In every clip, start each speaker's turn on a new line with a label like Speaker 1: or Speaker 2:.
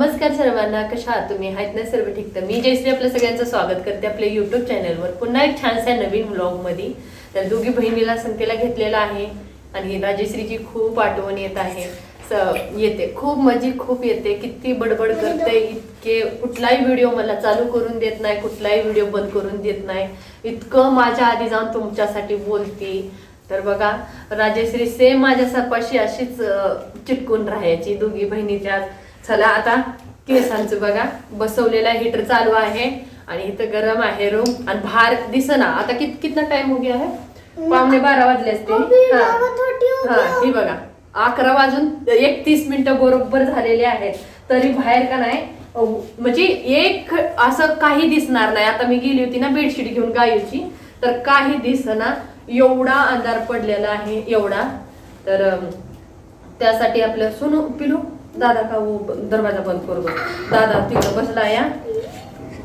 Speaker 1: नमस्कार सर्वांना कशा आहात तुम्ही? आहेत ना सर्व ठीक तर मी जयश्री आपल्या सगळ्यांचं स्वागत करते आपल्या युट्यूब चॅनलवर पुन्हा एक छानसा नवीन व्लॉगमध्ये तर दोघी बहिणीला संख्येला घेतलेला आहे आणि राजेश्रीची खूप आठवण येत आहे. स- येते. खूप मजी खूप येते. किती बडबड करते इतके कुठलाही व्हिडिओ मला चालू करून देत नाही कुठलाही व्हिडिओ बंद करून देत नाही. इतकं माझ्या आधी जाऊन तुमच्यासाठी बोलती. तर बघा राजेश्री सेम माझ्या सपाशी अशीच चिटकून राहायची दोघी बहिणीच्या. चला आता केसांचं बघा. बसवलेला हिटर चालू आहे आणि इथं गरम आहे रूम आणि बाहेर दिसना. आता कित कितना टाइम हो गया है? पावणे बारा वाजले असते हा.
Speaker 2: हो
Speaker 1: हा बघा. अकरा वाजून एकतीस मिनिटं बरोबर झालेले आहेत. तरी बाहेर का नाही? म्हणजे एक असं काही दिसणार नाही. आता मी गेली होती ना बेडशीट घेऊन गायची तर काही दिसना. एवढा अंधार पडलेला आहे एवढा. तर त्यासाठी आपलं सुनू पिलू दादा का वो दरवाजा बंद करू बघ. दादा तिकडं बसला या.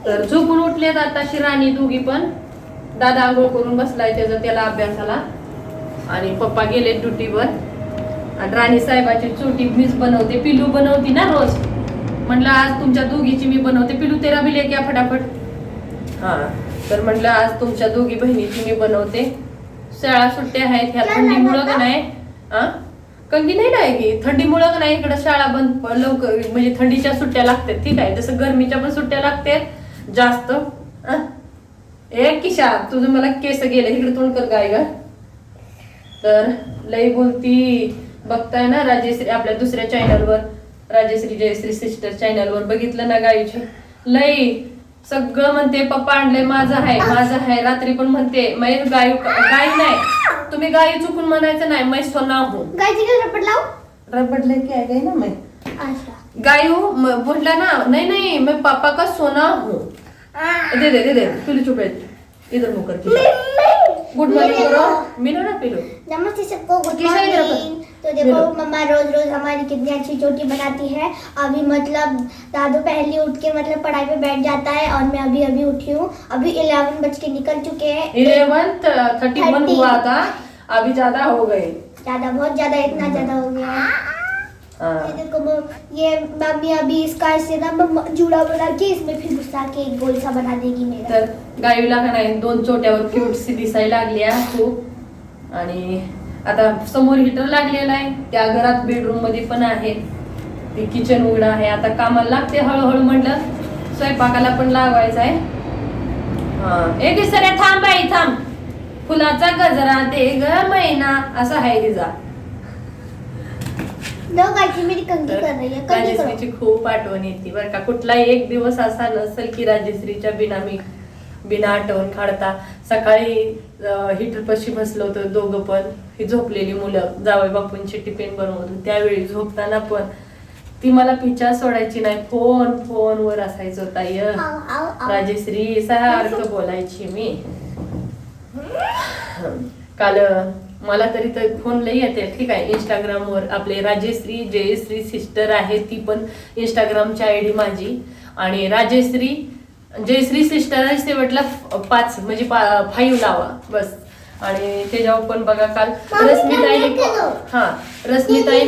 Speaker 1: तर झोपून उठलेत आताशी राणी दोघी पण. दादा आंघोळ करून बसलाय त्याचा त्याला अभ्यासाला. आणि पप्पा गेले ड्युटीवर. आणि राणी साहेबाची चोटी मीच बनवते पिलू बनवती ना रोज. म्हटलं आज तुमच्या दोघीची मी बनवते. पिलू तेरा बी लेक्या फटाफट. हा. तर म्हटलं आज तुमच्या दोघी बहिणीची मी बनवते. शाळा सुट्ट्या आहेत ह्या थंडीमुळं का नाही हा? कंगी नाही नाही की थंडीमुळं नाही इकडं शाळा बंद लवकर म्हणजे थंडीच्या सुट्ट्या लागतात. ठीक आहे. जसं गरमीच्या पण सुट्ट्या लागतात. जास्त. ए किशा तुझं मला केस गेले. इकडे तोंड कर गाय ग. तर लई बोलती. बघताय ना राजेश्री आपल्या दुसऱ्या चॅनलवर राजेश्री जयश्री सिस्टर चॅनलवर बघितलं ना गायची लई. सगळं म्हणते पप्पा आणलंय माझं आहे. माझं आहे. रात्री पण म्हणते मै गाय गाय नाही. तुम्ही गाई चुकून म्हणायचं नाही मै सोना हो
Speaker 2: गाय जी का रपट लाओ
Speaker 1: रबड लेके आहे गाय ना मैं
Speaker 2: अच्छा.
Speaker 1: गायू बोलला ना नहीं नहीं मैं पापा का सोना हूँ. दे दे दे दे पिलू चुप इधर मुंह कर गुड मॉर्निंग करो मिलो ना पिलू.
Speaker 2: नमस्ते सबको गुड
Speaker 1: किशा इधर पर?
Speaker 2: मॉर्निंग तो देखो। मम्मा रोज रोज हमारी कितनी अच्छी चोटी बनाती है। अभी मतलब दादू पहले उठ के मतलब पढ़ाई पे बैठ जाता है और मैं अभी अभी उठी हूँ। अभी इलेवन बज के निकल चुके हैं।
Speaker 1: इलेवन थर्टी वन
Speaker 2: 30
Speaker 1: हुआ था। अभी ज्यादा हो गए।
Speaker 2: ज्यादा बहुत ज्यादा इतना ज्यादा हो गया। ये देखो मम- ये मम्मी अभी इसका से ना जूड़ा बना के इसमें फिर घुसा के एक गोल सा बना देगी मेरा।
Speaker 1: तर गायूला का नाही दोन चोट्यावर क्यूटसी दिसायला लागल्या खूप. आणि आता समोर हिटर लागलेला आहे त्या घरात बेडरूममध्ये पण आहे. ते किचन उघडं आहे. आता कामाला लागते हळूहळू म्हटलं स्वयंपाकाला पण लावायचं आहे. हा एक सऱ्या थांब बाई थांब. फुलाचा गजरा दे ग मैना असा आहे तिचा. राजश्रीची खूप आठवण येते बरं का. कुठलाही एक दिवस असा नसेल की राजश्रीच्या बिना मी बिना आठवण काढता. सकाळी हिटर पशी बसलो होतो दोघं पण. ही झोपलेली मुलं जावई बापूंची टिफिन बनवत. त्यावेळी झोपताना पण ती मला पिच्छा सोडायची नाही. फोन फोन वर असायचं होता य राजश्री सारखं बोलायची मी. काल मला तरी तर फोन लई येते. ठीक आहे इंस्टाग्रामवर आपले राजेश्री जयश्री सिस्टर आहे ती पण इंस्टाग्रामची आय डी माझी. आणि राजेश्री जयश्री सिस्टर आहे शेवटला पाच म्हणजे फाईव्ह लावा बस. आणि त्याच्यावर पण बघा काल
Speaker 2: केलं.
Speaker 1: हा रश्मिताई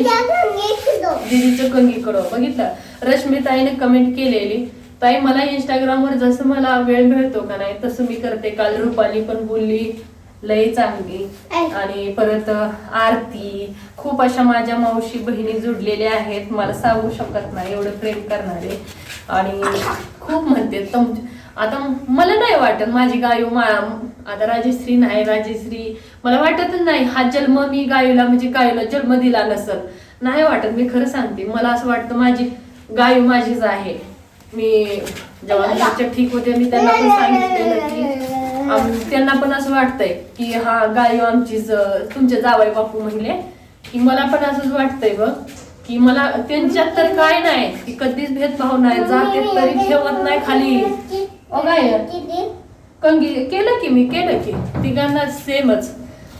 Speaker 1: दीदीचं कंगीकडं बघितलं. रश्मिताईने कमेंट केलेली ताई मला इंस्टाग्रामवर जसं मला वेळ मिळतो का नाही तसं मी करते. काल रुपाली पण बोलली लई चांगली. आणि परत आरती. खूप अशा माझ्या मावशी बहिणी जुडलेल्या आहेत. मला सांगू शकत नाही एवढं प्रेम करणारे. आणि खूप म्हणते तुम आता मला नाही वाटत माझी गायू मा आता राजश्री नाही राजश्री. मला वाटतच नाही हा जन्म मी गायूला म्हणजे गायूला जन्म दिला नसल. नाही वाटत मी खरं सांगते. मला असं वाटतं माझी गायू माझीच आहे. मी जेव्हा ठीक होते मी त्यांना पण सांगितलेलं की त्यांना पण असं वाटतंय की हा गायो आमचीच तुमच्या तुमचे जावई बापू म्हणले की मला पण असंच वाटतंय बघ की मला त्यांच्यात तर काय नाही की कधीच भेदभाव नाही जाते तरी ठेवत नाही खाली. ओ गाय कंगी केलं की मी केलं की तिघांना सेमच.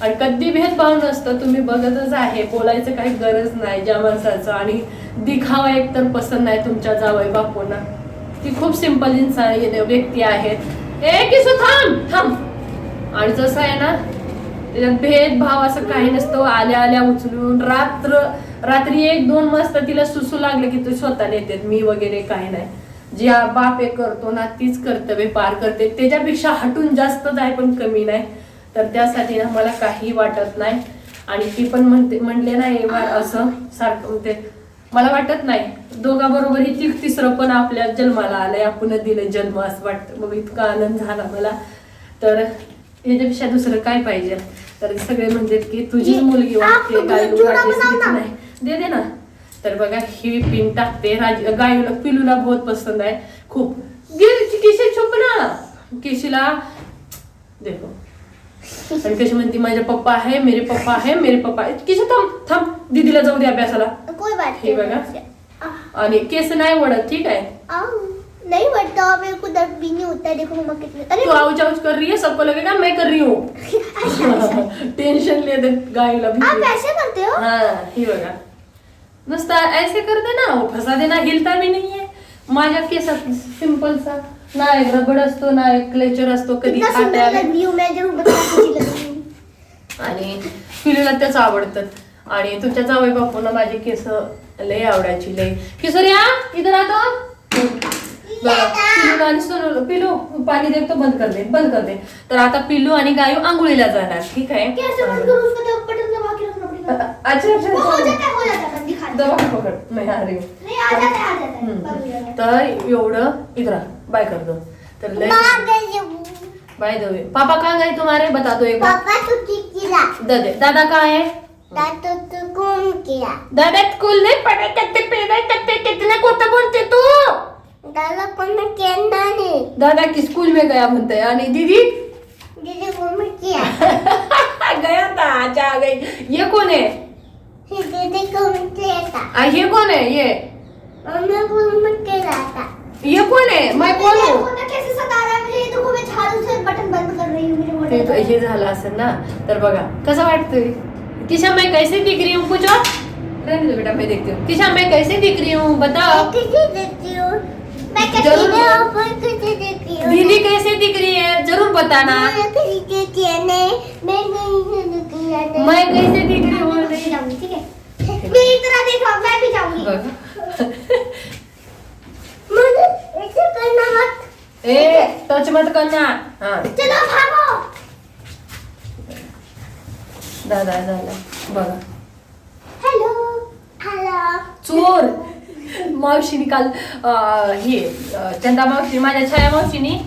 Speaker 1: आणि कधी भेदभाव नसतं तुम्ही बघतच आहे बोलायचं काही गरज नाही ज्या माणसाचं आणि दिखावा एक तर पसंत नाही तुमच्या जावई बापूंना. ती खूप सिंपल इन्सान व्यक्ती आहेत ए किसू थांब थांब. आणि जसं आहे ना त्याच्यात भेदभाव असं काही नसतं. आल्या आल्या उचलून रात्र रात्री एक दोन वाजता तिला सुसू लागलं की तू स्वतः नेते मी वगैरे काही नाही. जे बाप एक करतो ना तीच कर्तव्य पार करते. त्याच्यापेक्षा हटून जास्तच आहे पण कमी नाही. तर त्यासाठी ना मला काही वाटत नाही. आणि ती पण म्हणते म्हणले नाही "वा- असं सारखं म्हणते. मला वाटत नाही. दोघांबरोबर ही ती तिसरं पण आपल्या जन्माला आलंय. आपण दिलं जन्म असं वाटतं. मग इतका आनंद झाला मला. तर याच्यापेक्षा दुसरं काय पाहिजे? तर सगळे म्हणतात की तुझी
Speaker 2: ये,
Speaker 1: मुलगी वाटते
Speaker 2: ना.
Speaker 1: नाही. दे दे ना. तर बघा ही पिन टाकते. राज गायूला पिलूला बहुत पसंद आहे. खूप. गे केशी छुप ना केशीला देखो. आणि कशी म्हणते माझे पप्पा आहे मेरे पप्पा आहे मेरे पप्पा केशी थांब थांब. दीदीला जाऊ दे अभ्यासाला.
Speaker 2: कोई बात
Speaker 1: हे
Speaker 2: नहीं.
Speaker 1: बघा.
Speaker 2: आह,
Speaker 1: आणि केस नाही वडत ठीक आहे?
Speaker 2: आह, नहीं बढ़ता मेरे को दर्द भी नहीं होता. है देखो मम्मा कितने अरे
Speaker 1: तू आउच आउच कर रही है सबको लगेगा मैं कर रही हूँ. टेन्शन लेते गायला
Speaker 2: आप
Speaker 1: भीती.
Speaker 2: ऐसे करते हो?
Speaker 1: हा ही बघा. नुसता ऐसे कर दे ना वो फसा देना हिलता भी नाही आहे माझ्या केसात सिंपलचा ना एक रबड असतो ना एक क्लेचर असतो कधी
Speaker 2: कितना सुंदर
Speaker 1: काट्या
Speaker 2: लग रही हूँ मैं. ज़रूर हूँ
Speaker 1: आणि पिलूला त्याच आवडतात आणि तुमच्या जावई बापूंना माझे केस लय आवडायची लय. किशोर्या इधर आतो पिलूला आणि सोनू पिलू पाणी दे तो बंद कर दे बंद कर दे. तर आता पिलू आणि गायू आंघोळीला जाणार ठीक आहे? अच्छा अच्छा
Speaker 2: है हो है
Speaker 1: नाही अरे। तर एवढं इधर बाय कर दो तर लय बाय दो पापा कहाँ गए तुम्हारे? बता दो एक बार
Speaker 2: किया।
Speaker 1: दादा दादा कहाँ है?
Speaker 2: दादा तो कौन किया।
Speaker 1: दादा स्कूल नहीं पढ़े करते पेदा करते कितने खोटं बोलते तू?
Speaker 2: दादा को मैं कहना नहीं।
Speaker 1: दादा की स्कूल में गया म्हणते आणि दीदी?
Speaker 2: दीदी को मैं किया।
Speaker 1: गया था अच्छा आ गई। ये कौन है?
Speaker 2: दीदी को मैं किया था।
Speaker 1: आ, ये कौन है ये?
Speaker 2: मम्मी को मैं किया था।
Speaker 1: ये कौन है? मैं कौन हूँ ते
Speaker 2: बटन
Speaker 1: हे झालं असेल ना तर बघा कसं वाटतंय? किशा मैं कैसे दिख रही हूँ कुछ और रहने दो बेटा मैं देखती हूँ. किशा मैं कैसे दिख रही हूँ बताओ?
Speaker 2: मैं किसी देखती हूँ? मैं किसी
Speaker 1: जरूर
Speaker 2: में
Speaker 1: बताओ।
Speaker 2: ऊपर किसी देखती हूँ?
Speaker 1: दीदी कैसे दिख रही है? जरूर बताना।
Speaker 2: मैं किसी देखती है? नहीं मैं नहीं देखती है नहीं।
Speaker 1: मैं कैसे दिख रही हूँ
Speaker 2: मैं भी जाऊंगी ठीक है? मेरी तरह देखो मैं भी जाऊंगी।
Speaker 1: बघा.
Speaker 2: मुझे ऐसे करना मत।
Speaker 1: ए टच मत करना। हा।
Speaker 2: चलो भागो।
Speaker 1: दादा झाला बघा.
Speaker 2: हेलो हेलो
Speaker 1: चोर. मावशीने काल अं, हे अं, चंदा मावशी माझ्या छाया मावशीनी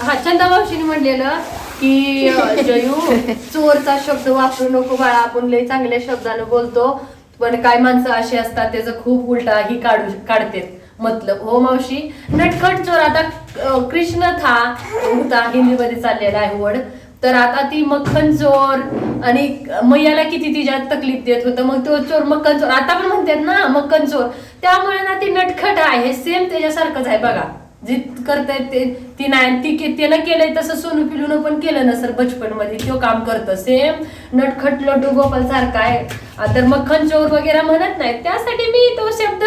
Speaker 1: हा चंदा मावशीने म्हणलेलं की अं, जयू चोरचा शब्द वापरू नको बाळा आपण लय चांगल्या शब्दानं बोलतो पण काय माणसं अशी असतात त्याचं खूप उलटा ही काढू काढते मतलब हो मावशी? नटखट चोर आता अं, कृष्ण था होता हिंदीमध्ये चाललेला आहे वर्ड तर आता ती मक्खन चोर आणि मैयाला किती तिच्यात तकलीफ देत होतं मग तो चोर मक्खन चोर आता पण म्हणतात ना मक्कन चोर त्यामुळे ना ती नटखट आहे सेम त्याच्यासारखंच आहे बघा. जे करतायत ते ती नाही ती के- त्यानं केलंय तसं सोनू पिलून पण केलं ना सर बचपनमध्ये तो काम करतं. सेम नटखट लड्डू गोपाल सारखा आहे. तर मक्खन चोर वगैरे म्हणत नाही त्यासाठी मी तो शब्द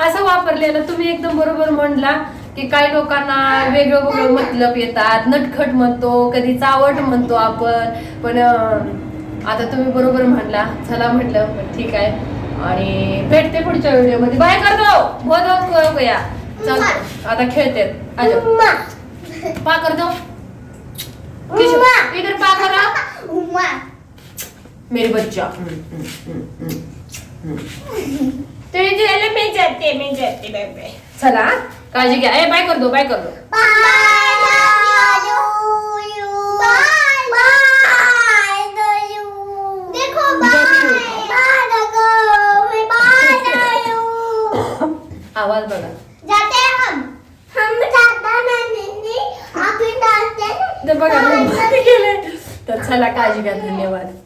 Speaker 1: असा वापरलेला तुम्ही एकदम बरोबर म्हणला. की काही लोकांना वेगळं वेगळं मतलब येतात. नटखट म्हणतो कधी चावट म्हणतो आपण. पण आता तुम्ही बरोबर म्हणला. चला म्हटलं पण ठीक आहे. आणि भेटते पुढच्या व्हिडिओमध्ये. बाय कर दो बहुत गया चल आता खेळते. आजो.
Speaker 2: उम्मा.
Speaker 1: पा कर दो किशोर,
Speaker 2: उम्मा.
Speaker 1: इधर पा करा. मेरे बच्चा. हम्म, हम्म, हम्म, हम्म, हम्म. ते जेले मी जाते मी जाते बाय बाय. चला काळजी घ्या. ए बाय कर दो बाय कर दो आवाज बघा.
Speaker 2: जाते हम हम जाता
Speaker 1: बघा गेले. तर चला काळजी घ्या धन्यवाद.